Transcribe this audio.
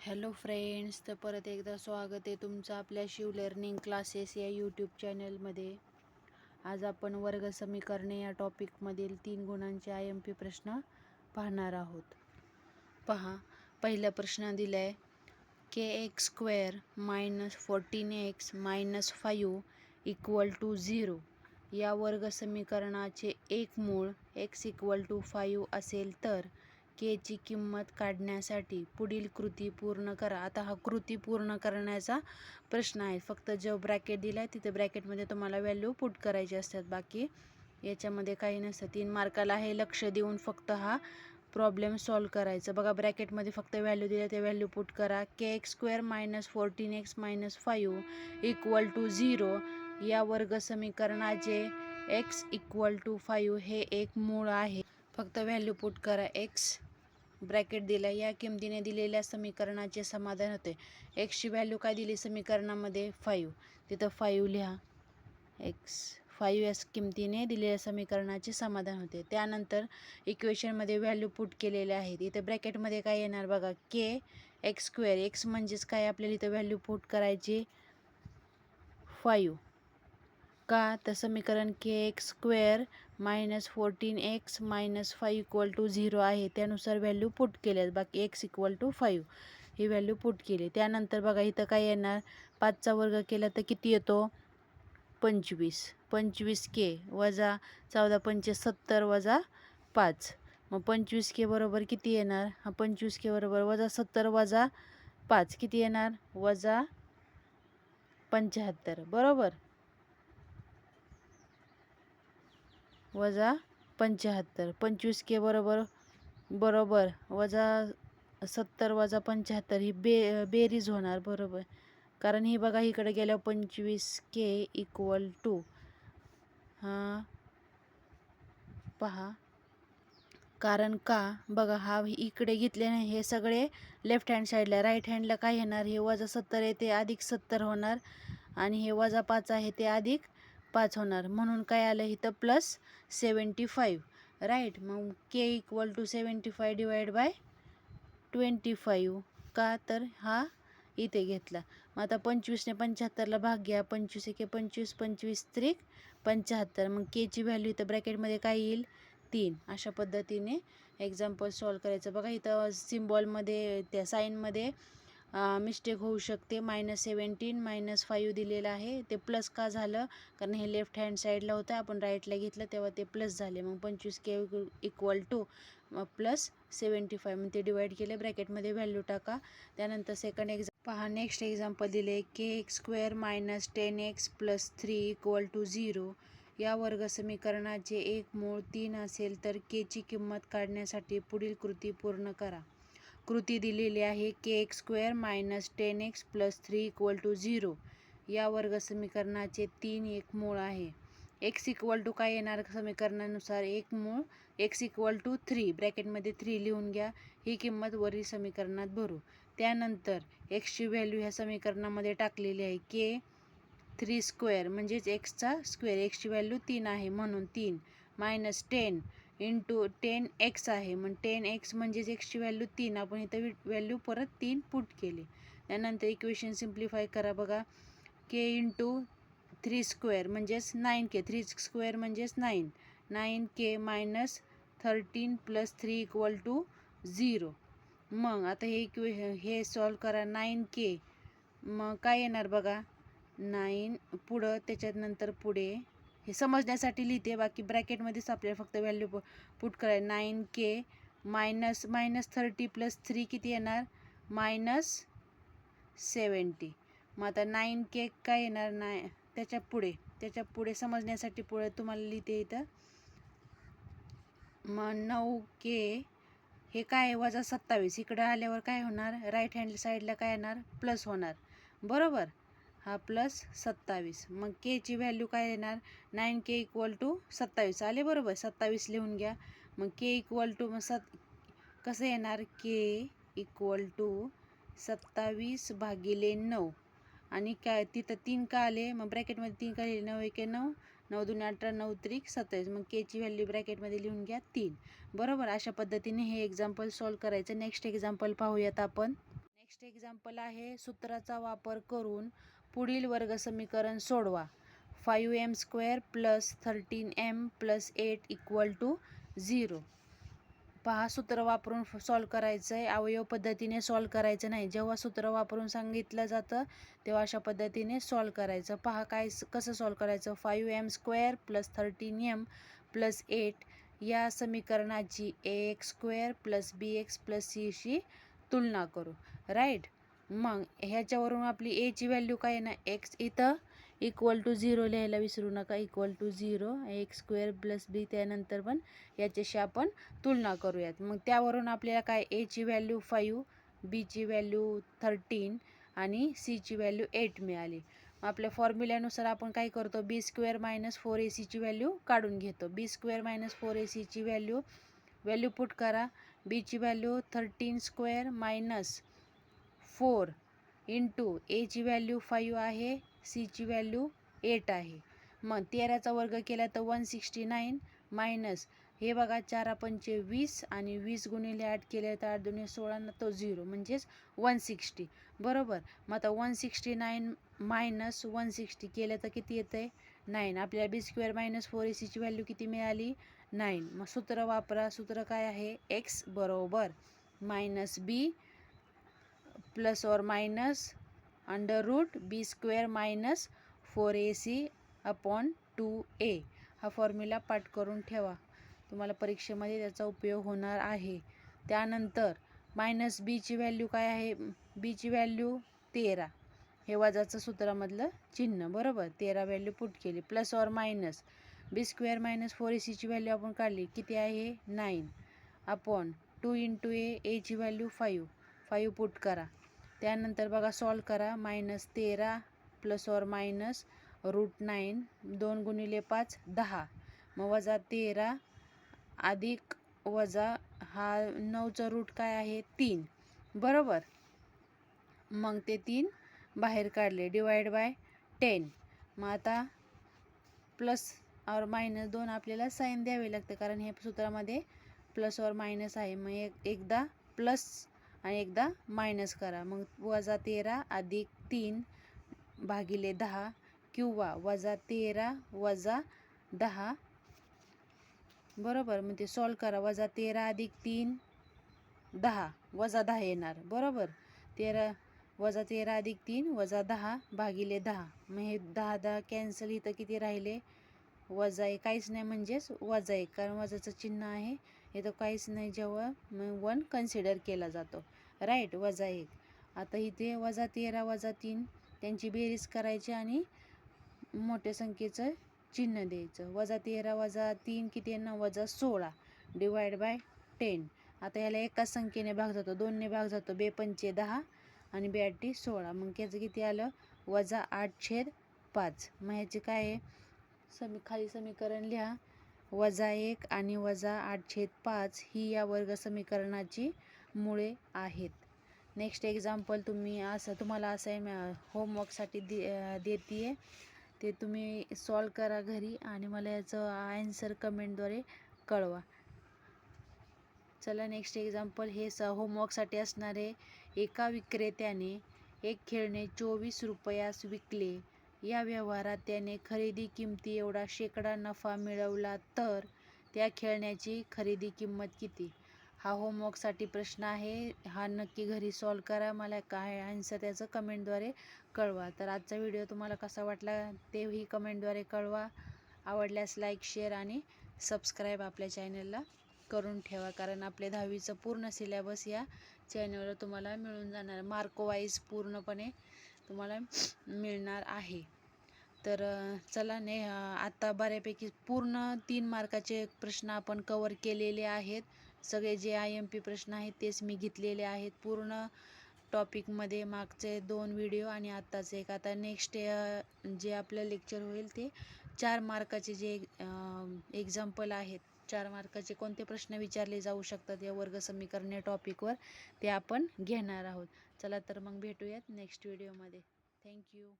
Hello friends तर परत एकदा स्वागत आहे तुमचं आपल्या शिव लर्निंग क्लासेस या यूट्यूब चॅनलमध्ये आज आपण वर्ग समीकरणे या टॉपिकमधील तीन गुणांचे आय एम पी प्रश्न पाहणार आहोत. पहा पहिला प्रश्न दिला आहे K X square minus fourteen X minus five equal to zero या वर्ग समीकरणाचे एक मूळ एक्स इक्वल टू फायू असेल तर केची किंमत काढण्यासाठी पुढील कृती पूर्ण करा. आता हा कृती पूर्ण करण्याचा प्रश्न आहे. फक्त जो ब्रॅकेट दिला आहे तिथे ब्रॅकेटमध्ये तुम्हाला व्हॅल्यू पुट करायची असतात. बाकी याच्यामध्ये काही नसतं. तीन मार्काला हे लक्ष देऊन फक्त हा प्रॉब्लेम सॉल्व करायचं. बघा ब्रॅकेटमध्ये फक्त व्हॅल्यू दिल्या ते व्हॅल्यू पुट करा. K X square minus fourteen X minus five equal to zero या वर्ग समीकरणाचे एक्स इक्वल टू फाईव्ह हे एक मूळ आहे. फक्त व्हॅल्यू पुट करा. एक्स ब्रॅकेट दिला या किमतीने दिलेल्या समीकरणाचे समाधान होते. एक्सची व्हॅल्यू काय दिली? समीकरणामध्ये फाईव्ह तिथं फाईव्ह लिहा. एक्स फाईव्ह या किमतीने दिलेल्या समीकरणाचे समाधान होते. त्यानंतर इक्वेशनमध्ये व्हॅल्यू पुट केलेले आहेत. इथं ब्रॅकेटमध्ये काय येणार बघा? के एक्स स्क्वेअर एक्स म्हणजेच काय? आपल्याला इथं व्हॅल्यू पुट करायची फाईव्ह का? तर समीकरण K X square minus fourteen X minus five equal to zero आहे. त्यानुसार व्हॅल्यू पुट केल्या बाकी एक्स इक्वल टू फाईव्ह ही व्हॅल्यू पुट केली. त्यानंतर बघा इथं काय येणार? पाचचा वर्ग केला तर किती येतो? पंचवीस. पंचवीस के वजा चौदा पंचे सत्तर वजा पाच. मग पंचवीस के बरोबर किती येणार? हा पंचवीस के बरोबर वजा सत्तर वजा पाच. किती येणार? वजा पंच्याहत्तर. बरोबर? वजा पंच्याहत्तर. पंचवीस के बरोबर बरोबर. वजा सत्तर वजा पंच्याहत्तर ही बे बेरीज होणार बरोबर. कारण ही बघा इकडे गेल्यावर पंचवीस के इक्वल टू हां. पहा. कारण का? बघा हा इकडे घेतल्याने हे सगळे लेफ्ट हँड साईडला राईट हँडला काय येणार? हे वजा सत्तर आहे ते अधिक सत्तर होणार. आणि हे वजा पाच आहे ते अधिक पाच होणार. म्हणून काय आलं इथं प्लस सेवन्टी फाईव्ह राईट मग K equal to seventy five divide by twenty five का तर हा इथे घेतला. मग आता पंचवीसने पंच्याहत्तरला भाग घ्या. पंचवीस एके पंचवीस पंचवीस त्रिक पंच्याहत्तर. मग केची व्हॅल्यू इथं ब्रॅकेटमध्ये काय येईल? तीन. अशा पद्धतीने एक्झाम्पल सॉल्व करायचं. बघा इथं सिम्बॉलमध्ये त्या साईनमध्ये मिस्टेक होऊ शकते. मायनस सेवन्टीन मायनस फाईव्ह दिलेलं आहे. ते प्लस का झालं? कारण हे लेफ्ट हँड साईडला होतं. आपण राईटला घेतलं तेव्हा ते प्लस झाले. मग पंचवीस K equal to plus seventy five मग ते डिवाईड केले. ब्रॅकेटमध्ये व्हॅल्यू टाका. त्यानंतर सेकंड एक्झाम पहा नेक्स्ट एक्झाम्पल दिले. K X square minus ten X plus three equal to zero या वर्ग समीकरणाचे एक मूळ तीन असेल तर केची किंमत काढण्यासाठी पुढील कृती पूर्ण करा. कृती दिलेली आहे K X square minus ten X plus three equal to zero या वर्ग समीकरणाचे तीन एक मूळ आहे. एक्स इक्वल टू काय येणार समीकरणानुसार? एक मूळ. एक्स इक्वल टू थ्री ब्रॅकेटमध्ये थ्री लिहून घ्या. ही किंमत वरील समीकरणात भरू. त्यानंतर एक्सची व्हॅल्यू ह्या समीकरणामध्ये टाकलेली आहे. के थ्री स्क्वेअर म्हणजेच एक्सचा स्क्वेअर एक्सची व्हॅल्यू तीन आहे. म्हणून तीन. Minus ten into ten X आहे. मग टेन एक्स म्हणजेच एक्सची व्हॅल्यू तीन. आपण इथं व्हॅल्यू परत तीन पुट केली. त्यानंतर इक्वेशन सिम्प्लिफाय करा बघा. के इंटू थ्री स्क्वेअर म्हणजेच नाईन के थ्री स्क्वेअर म्हणजेच nine nine K minus thirteen plus three equal to zero मग आता हे इक्वे हे सॉल्व करा. नाईन के मग काय येणार बघा? नाईन पुढं त्याच्यात नंतर पुढे. हे समजण्यासाठी लिहिते बाकी ब्रॅकेटमध्येच आपल्याला फक्त व्हॅल्यू पुट करायला nine K minus minus thirty plus three किती येणार? मायनस सेवन्टी मग आता नाईन के काय येणार नाय त्याच्या पुढे त्याच्या पुढे समजण्यासाठी पुढे तुम्हाला लिहिते इथं. मग नऊ के हे काय वजा सत्तावीस. इकडं आल्यावर काय होणार? राईट हँड साईडला काय येणार? प्लस होणार. बरोबर? हा प्लस सत्तावीस. मग केची व्हॅल्यू काय येणार? नाईन के इक्वल टू सत्तावीस. आले बरोबर? सत्तावीस लिहून घ्या. मग के इक्वल टू मग सत कसं येणार? के इक्वल टू सत्तावीस भागिले नऊ. आणि काय? तिथं तीन का आले? मग ब्रॅकेटमध्ये तीन का लिहिले? नऊ एके नऊ. नऊ दोन अठरा नऊ त्रिक सत्तावीस. मग केची व्हॅल्यू ब्रॅकेटमध्ये लिहून घ्या तीन. बरोबर? अशा पद्धतीने हे एक्झाम्पल सॉल्व करायचं. नेक्स्ट एक्झाम्पल पाहूयात आपण. नेक्स्ट एक्झाम्पल आहे सूत्राचा वापर करून पुढील वर्ग समीकरण सोडवा. Five M square plus thirteen M plus eight equal to zero पहा सूत्र वापरून सॉल्व करायचं आहे अवयव पद्धतीने सॉल्व करायचं नाही. जेव्हा सूत्र वापरून सांगितलं जातं तेव्हा अशा पद्धतीने सॉल्व करायचं. पहा काय कसं सॉल्व करायचं? Five M square plus thirteen M plus eight या समीकरणाची A X square plus B X plus सीशी तुलना करू. राईट मग ह्याच्यावरून आपली एची व्हॅल्यू काय आहे ना? एक्स इथं इक्वल टू झिरो लिहायला विसरू नका. Equal to zero X square plus B त्यानंतर पण याच्याशी आपण तुलना करूयात. मग त्यावरून आपल्याला काय? एची व्हॅल्यू फाईव्ह बीची व्हॅल्यू थर्टीन आणि सीची व्हॅल्यू एट मिळाली. मग आपल्या फॉर्म्युल्यानुसार आपण काय करतो? B square minus four A सीची व्हॅल्यू काढून घेतो. B square minus four A सीची व्हॅल्यू व्हॅल्यू पुट करा. बीची value thirteen square minus four into एची व्हॅल्यू फाईव्ह आहे सीची व्हॅल्यू एट आहे. मग तेराचा वर्ग केला तर वन सिक्स्टी नाईन मायनस हे बघा चार पंचे वीस आणि वीस गुणिले आठ केले तर आठ दोन्ही सोळा तो झिरो म्हणजेच वन सिक्स्टी. बरोबर? मग आता one sixty nine minus one sixty केलं तर किती येतं आहे नाईन. आपल्याला B square minus four A सीची व्हॅल्यू किती मिळाली? नाईन. मग सूत्र वापरा. सूत्र काय आहे? एक्स बरोबर. मायनस बी प्लस और minus under root B square minus four A C upon two A. हा फॉर्म्युला पाठ करून ठेवा. तुम्हाला परीक्षेमध्ये त्याचा उपयोग होणार आहे. त्यानंतर मायनस बीची व्हॅल्यू काय आहे? बीची व्हॅल्यू तेरा. हे वजाचं सूत्रामधलं चिन्ह बरोबर? तेरा व्हॅल्यू पुट केली. प्लस और minus B square minus four A सीची व्हॅल्यू आपण काढली. किती आहे? Nine upon two into A एची व्हॅल्यू फाईव्ह फाईव्ह पुट करा. त्यानंतर बघा सॉल्व करा. मायनस तेरा प्लस और मायनस रूट नाईन दोन गुणिले पाच दहा. मग वजा तेरा अधिक वजा हा नऊचा रूट काय आहे? तीन. बरोबर? मग ते तीन बाहेर काढले. डिवाइड बाय टेन मग आता प्लस और मायनस दोन आपल्याला साईन द्यावे लागते. कारण हे सूत्रामध्ये प्लस और मायनस आहे. मग एक एकदा प्लस आणि एकदा मायनस करा. मग वजा तेरा अधिक तीन भागिले दहा किंवा वजा तेरा वजा दहा. बरोबर? मग ते सॉल्व करा. वजा तेरा अधिक तीन दहा. वजा दहा येणार. बरोबर? तेरा वजा तेरा अधिक तीन वजा दहा भागिले दहा. मग हे दहा दहा कॅन्सल इथं किती राहिले? वजा एक. काहीच नाही म्हणजेच वजा एक. कारण वजाचं चिन्ह आहे. इथं काहीच नाही जेव्हा मग वन कन्सिडर केला जातो. राईट वजा एक. आता इथे वजा तेरा वजा तीन त्यांची बेरीज करायची आणि मोठ्या संख्येचं चिन्ह द्यायचं. वजा तेरा वजा तीन किती आहे? ना वजा सोळा. डिवाइड बाय टेन आता याला एकाच संख्येने भाग जातो. दोनने भाग जातो. बेपंचे दहा आणि बे सोळा. मग याचं किती आलं? वजा आठ छेद पाच. मग ह्याचे काय आहे? समी खाली समीकरण लिहा. वजा एक आणि वजा आठ छेद पाच ही या वर्ग समीकरणाची मुळे आहेत. नेक्स्ट एक्झाम्पल तुम्ही असं तुम्हाला असं होमवर्कसाठी दे देते आहे ते तुम्ही सॉल्व करा घरी आणि मला याचं आन्सर कमेंटद्वारे कळवा. चला नेक्स्ट एक्झाम्पल हे स होमवर्कसाठी असणारे एका विक्रेत्याने एक खेळणे चोवीस रुपयास विकले. या व्यवहारात त्याने खरेदी किमती एवढा शेकडा नफा मिळवला तर त्या खेळण्याची खरेदी किंमत किती? हा होमवर्कसाठी प्रश्न आहे. हा नक्की घरी सॉल्व करा. मला काय आन्सर त्याचं कमेंटद्वारे कळवा. तर आजचा व्हिडिओ तुम्हाला कसा वाटला तेही कमेंटद्वारे कळवा. आवडल्यास लाईक शेअर आणि सबस्क्राईब आपल्या चॅनलला करून ठेवा. कारण आपले दहावीचं पूर्ण सिलेबस या चॅनलवर तुम्हाला मिळून जाणार. मार्कवाईज पूर्णपणे तुम्हाला मिळणार आहे. तर चला ने आत्ता बऱ्यापैकी पूर्ण तीन मार्काचे प्रश्न आपण कवर केलेले आहेत. सगळे जे आय एम पी प्रश्न आहेत तेच मी घेतलेले आहेत. पूर्ण टॉपिकमध्ये मागचे दोन व्हिडिओ आणि आत्ताचे एक. आता नेक्स्ट जे आपलं लेक्चर होईल ते चार मार्काचे जे एक्झाम्पल आहेत चार मार्काचे कोणते प्रश्न विचारले जाऊ शकतात या वर्ग समीकरण या टॉपिकवर ते आपण घेणार आहोत. चला तर मग भेटूयात नेक्स्ट व्हिडिओमध्ये थँक्यू